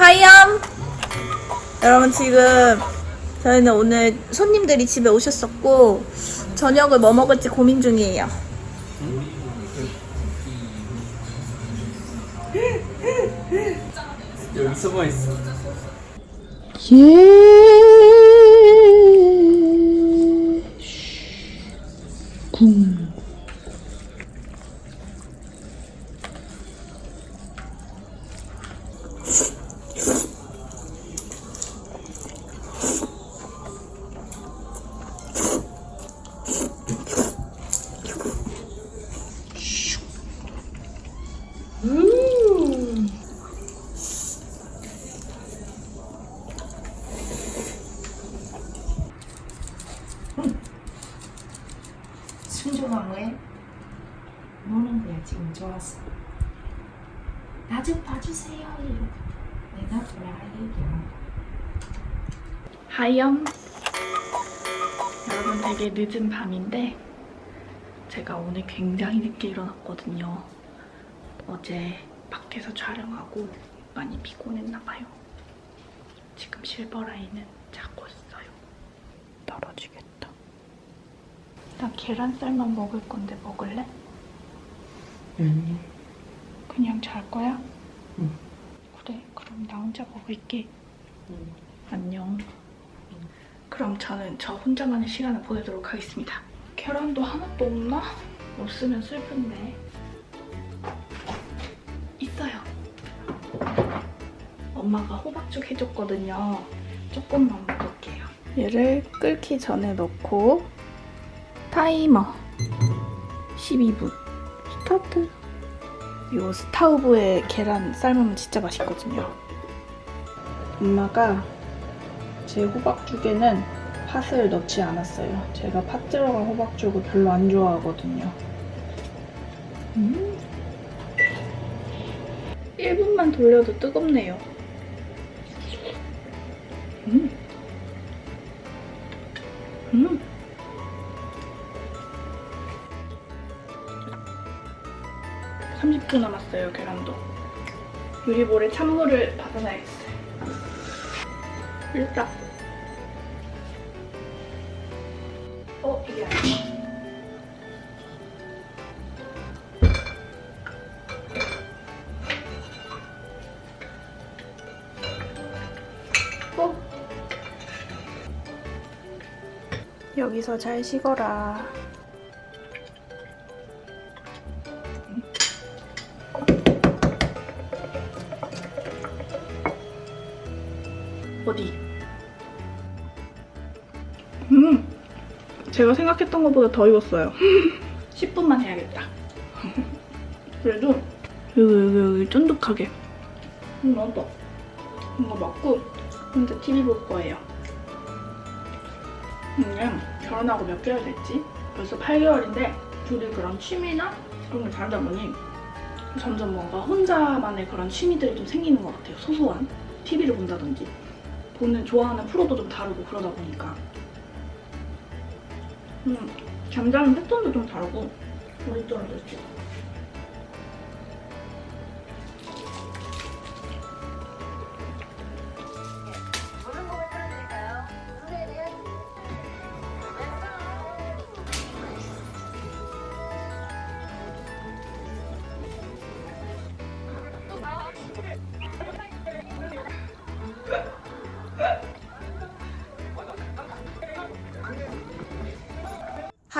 하이암! 여러분 지금 저희는 오늘 손님들이 집에 오셨었고 저녁을 뭐 먹을지 고민 중이에요. 여기 숨어 있어. 예. 나 좀 봐주세요 이러고 내가 얘기야 하이엄. 여러분 되게 늦은 밤인데 제가 오늘 굉장히 늦게 일어났거든요. 어제 밖에서 촬영하고 많이 피곤했나 봐요. 지금 실버라인은 자고 있어요. 떨어지겠다. 나 계란쌀만 먹을 건데 먹을래? 아니. 그냥 잘 거야? 응. 그래, 그럼 나 혼자 먹을게. 응. 안녕. 그럼 저는 저 혼자만의 시간을 보내도록 하겠습니다. 계란도 하나도 없나? 없으면 슬픈데. 있어요. 엄마가 호박죽 해줬거든요. 조금만 먹을게요. 얘를 끓기 전에 넣고 타이머 12분 스타트. 요 스타우브에 계란 삶으면 진짜 맛있거든요. 엄마가 제 호박죽에는 팥을 넣지 않았어요. 제가 팥 들어간 호박죽을 별로 안 좋아하거든요. 음. 1분만 돌려도 뜨겁네요. 음. 음. (30분) 남았어요 계란도. 유리볼에 찬물을 받아놔야겠어요. 일단. 어 이게 아니야. 어? 여기서 잘 식어라 제가 생각했던 것보다 더 익었어요. 10분만 해야겠다. 그래도 여기 여기 여기 쫀득하게. 음, 맛있다. 이거 먹고 혼자 TV 볼 거예요. 이게 결혼하고 몇 개월 됐지? 벌써 8개월인데 둘이 그런 취미나 그런 게 다르다 보니 점점 뭔가 혼자만의 그런 취미들이 좀 생기는 것 같아요. 소소한 TV를 본다든지. 보는 좋아하는 프로도 좀 다르고 그러다 보니까 음, 잠자는 패턴도 좀 다르고 우리 또는 그렇지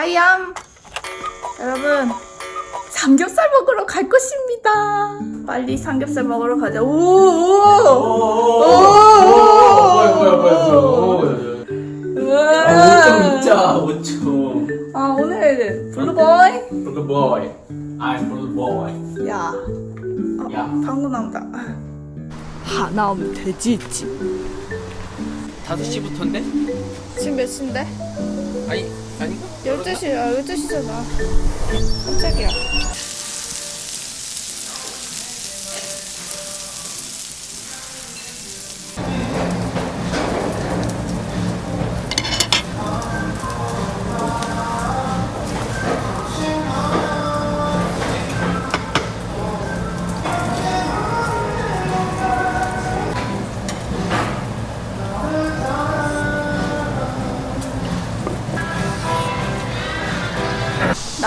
하이암 여러분 삼겹살 먹으러 갈 것입니다 빨리 삼겹살 먹으러 가자 오오오 뭐야 뭐야 뭐야 뭐야. 아, 5점 있자 5점. 아 오늘 블루보이 블루 보이. I'm 블루 보이. 야 야. 방구 나온다 하나 오면 되지 있지 5시부터인데? 지금 몇 시인데? 아니 아닌가? 12시야 12시잖아 깜짝이야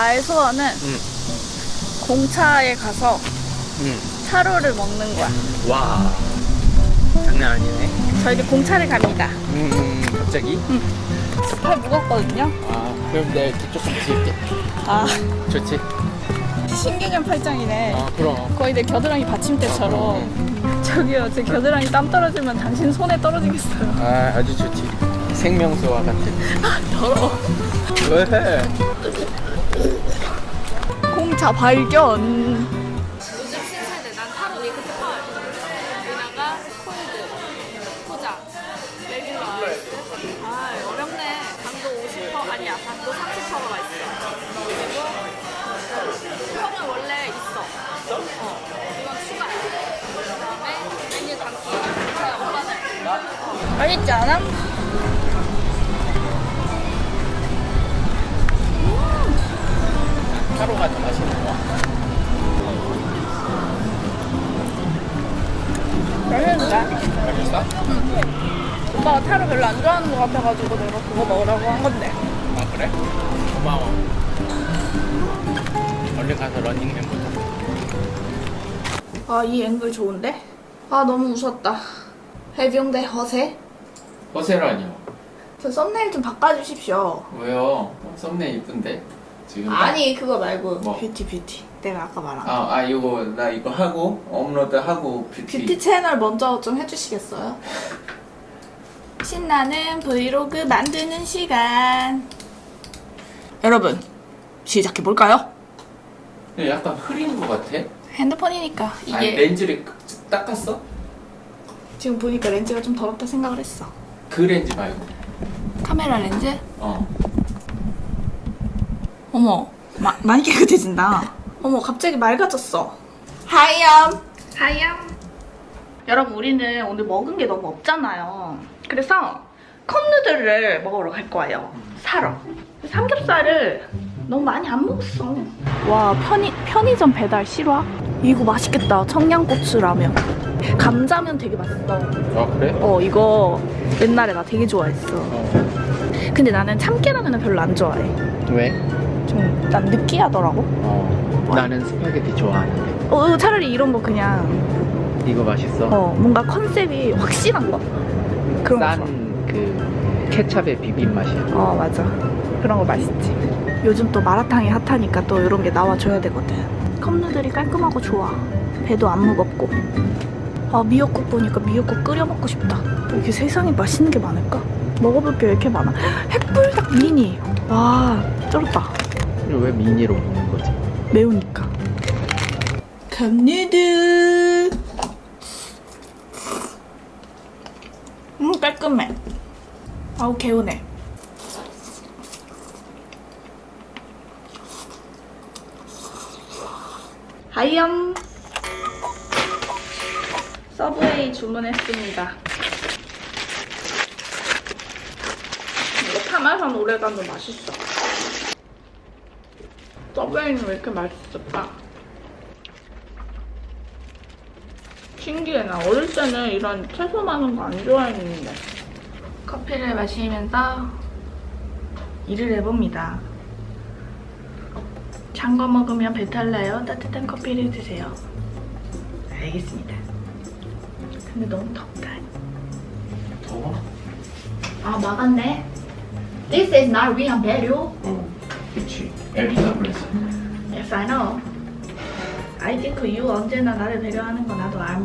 나의 소원은 응. 공차에 가서 응. 차로를 먹는 거야. 와. 장난 아니네. 저희는 공차를 갑니다. 음, 갑자기? 팔 무겁거든요. 아, 그럼 내가 이렇게 조금 뒤에 아, 좋지? 신개념 팔짱이네. 아, 그럼. 거의 내 겨드랑이 받침대처럼. 저기요, 제 겨드랑이 땀 떨어지면 당신 손에 떨어지겠어요. 아, 아주 좋지. 생명수와 같은. 더러워. 왜? 공차 발견. 요즘 신세대. 난 타로 위크트 펄 여기다가 콜드 포장 레귤러 아이스. 아 어렵네. 당도 50% 아니야. 당도 30%가 있어. 그리고 펄은 원래 있어. 어. 이건 추가야 그 다음에 메뉴 담기. 자 오빠는? 맛있지 않아? 더 맛있는 거야. 맛있는데? 맛있어? 오빠가 타로 별로 안 좋아하는 것 같아가지고 내가 그거 먹으라고 한 건데. 아, 그래? 고마워. 얼른 가서 러닝 해보자. 아, 이 앵글 좋은데? 아, 너무 웃었다. 해병대 허세? 허세라뇨. 저 썸네일 좀 바꿔주십시오. 왜요? 썸네일 이쁜데? 지금 딱- 아니, 그거 말고. 뭐? 뷰티, 뷰티. 내가 아까 말한 거. 아, 아 이거 나 이거 하고 업로드 하고 뷰티. 뷰티 채널 먼저 좀 해주시겠어요? 신나는 브이로그 만드는 시간. 여러분, 시작해볼까요? 약간 흐린 것 같아. 핸드폰이니까 이게 아니 렌즈를 닦았어? 지금 보니까 렌즈가 좀 더럽다 생각을 했어. 그 렌즈 말고. 카메라 렌즈? 어. 어머, 마, 많이 깨끗해진다. 어머, 갑자기 맑아졌어. 하이엄. 하이엄. 여러분, 우리는 오늘 먹은 게 너무 없잖아요. 그래서 컵누들을 먹으러 갈 거예요. 사러. 삼겹살을 너무 많이 안 먹었어. 와, 편의, 편의점 배달 실화? 이거 맛있겠다. 청양고추 라면. 감자면 되게 맛있어. 아 그래? 어, 이거 옛날에 나 되게 좋아했어. 어. 근데 나는 참깨라면은 별로 안 좋아해. 왜? 좀 난 느끼하더라고. 어. 나는 스파게티 좋아하는데. 어 차라리 이런 거 그냥 이거 맛있어? 어 뭔가 컨셉이 확실한 거. 그런 거 좋아. 싼 그 케찹의 비빔 맛이야. 어 맞아. 그런 거 맛있지. 요즘 또 마라탕이 핫하니까 또 이런 게 나와줘야 되거든. 컵누들이 깔끔하고 좋아. 배도 안 무겁고. 아 미역국 보니까 미역국 끓여 먹고 싶다. 이렇게 세상에 맛있는 게 많을까? 먹어볼 게 왜 이렇게 많아? 햇불닭 미니. 와 쩔었다. 왜 미니로 먹는 거지? 매우니까. 컵누들. 음 깔끔해. 아우 개운해. 하이엄. 서브웨이 주문했습니다. 이거 파마산 오레가노 맛있어. 서브웨이는 왜 이렇게 맛있을까? 신기해 나 어릴 때는 이런 채소 많은 거 안 좋아했는데 커피를 마시면서 일을 해봅니다 찬 거 먹으면 배탈 나요 따뜻한 커피를 드세요 알겠습니다 근데 너무 덥다 더워? 아 막았네 This is not real value 어. 그치. 엘리가 그랬어. Yes, I know. I think you 언제나 나를 배려하는 거 나도 알아.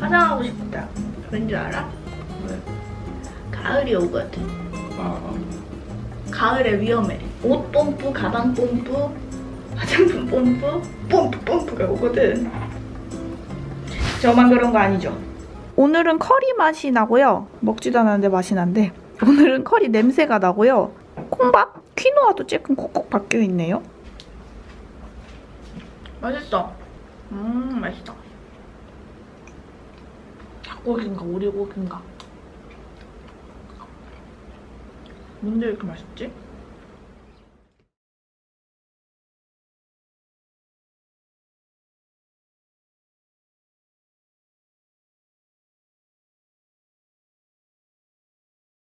화장하고 싶다. 왠지 알아? 왜? 가을이 오거든. 아, 아. 가을에 위험해. 옷 뽐뿌, 가방 뽐뿌, 화장품 뽐뿌, 뽐뿌 뽐뿌가 오거든. 저만 그런 거 아니죠? 오늘은 커리 맛이 나고요. 먹지도 않았는데 맛이 난데 오늘은 커리 냄새가 나고요. 콩밥, 퀴노아도 조금 콕콕 바뀌어 있네요. 맛있어. 음, 맛있다. 닭고기인가 오리고기인가? 뭔데 이렇게 맛있지?